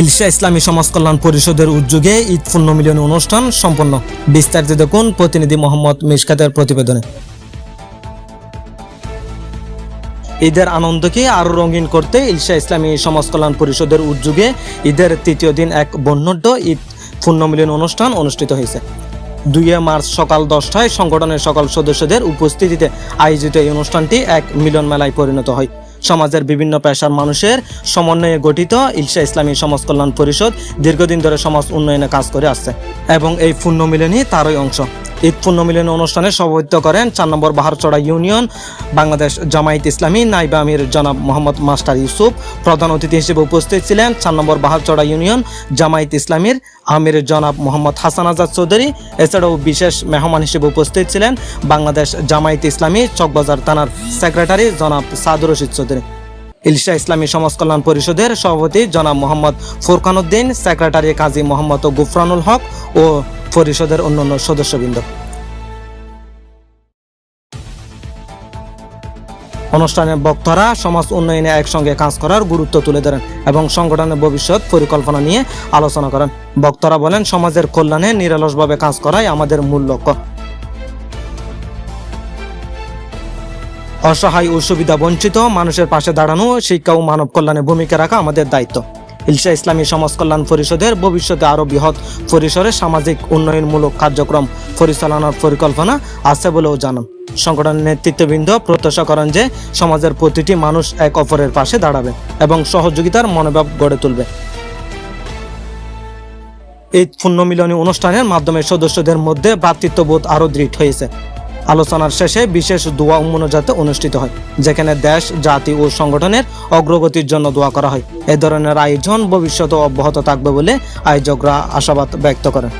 ইলশা ইসলামী সমাজ কল্যাণ পরিষদের উদ্যোগে ঈদ পূর্ণ মিলনী অনুষ্ঠান সম্পন্ন। বিস্তারিত দেখুন প্রতিনিধি মোহাম্মদ মিশকাতের প্রতিবেদনে। ঈদের আনন্দকে আরও রঙিন করতে ইলশা ইসলামী সমাজ কল্যাণ পরিষদের উদ্যোগে ঈদের তৃতীয় দিন এক বর্ণাঢ্য ঈদ পূর্ণ মিলন অনুষ্ঠান অনুষ্ঠিত হয়েছে। দুই মার্চ সকাল দশটায় সংগঠনের সকল সদস্যদের উপস্থিতিতে আয়োজিত এই অনুষ্ঠানটি এক মিলন মেলায় পরিণত হয়। সমাজের বিভিন্ন পেশার মানুষের সমন্বয়ে গঠিত ইলশা ইসলামী সমাজ কল্যাণ পরিষদ দীর্ঘদিন ধরে সমাজ উন্নয়নে কাজ করে আসছে এবং এই পূর্ণ মিলনই তারই অংশ। ঈদ পূর্ণ মিলন অনুষ্ঠানে সভাপতিত্ব করেন চার নম্বর বাহারচড়া ইউনিয়ন, বাংলাদেশ জামায়াত ইসলামী, নাইবা আমির জনাব মোহাম্মদ মাস্টার ইউসুফ। প্রধান অতিথি হিসেবে উপস্থিত ছিলেন চার নম্বর বাহারচড়া ইউনিয়ন, জামায়াত ইসলামীর আমির জনাব মোহাম্মদ হাসান আজাদ চৌধুরী। এছাড়াও বিশেষ মেহমান হিসেবে উপস্থিত ছিলেন বাংলাদেশ জামায়াত ইসলামী চকবাজার থানার সেক্রেটারি জনাব সাদুর রশিদ চৌধুরী। ইলশা ইসলামী সমাজ কল্যাণ পরিষদের সভাপতি জনাব মোহাম্মদ ফুরকান উদ্দিন, সেক্রেটারি কাজী মোহাম্মদ গুফরানুল হক ও পরিষদের অন্যান্য সদস্যবৃন্দ। অনুষ্ঠানে বক্তারা সমাজ উন্নয়নে একসঙ্গে কাজ করার গুরুত্ব তুলে ধরেন এবং সংগঠনের ভবিষ্যৎ পরিকল্পনা নিয়ে আলোচনা করেন। বক্তারা বলেন, সমাজের কল্যাণে নিরলসভাবে কাজ করাই আমাদের মূল লক্ষ্য। অসহায় ও সুবিধা বঞ্চিত মানুষের পাশে দাঁড়ানো শিক্ষা ও মানব কল্যাণে ভূমিকা রাখা আমাদের দায়িত্ব। ইলশা ইসলামী সমাজ কল্যাণ পরিষদের ভবিষ্যতে আরও বৃহৎ পরিসরে সামাজিক উন্নয়নমূলক কার্যক্রম পরিচালনার পরিকল্পনা আছে বলেও জানান। সংগঠনের নেতৃত্ববৃন্দ প্রত্যাশা করেন যে সমাজের প্রতিটি মানুষ এক অপরের পাশে দাঁড়াবে এবং সহযোগিতার মনোভাব গড়ে তুলবে। এই পুণ্যমিলনী অনুষ্ঠানের মাধ্যমে সদস্যদের মধ্যে ভ্রাতৃত্ববোধ আরও দৃঢ় হয়েছে। আলোচনার শেষে বিশেষ দোয়া মোনাজাত অনুষ্ঠিত হয়, যেখানে দেশ, জাতি ও সংগঠনের অগ্রগতির জন্য দোয়া করা হয়। এ ধরনের আয়োজন ভবিষ্যতে অব্যাহত থাকবে বলে আয়োজকরা আশাবাদ ব্যক্ত করেন।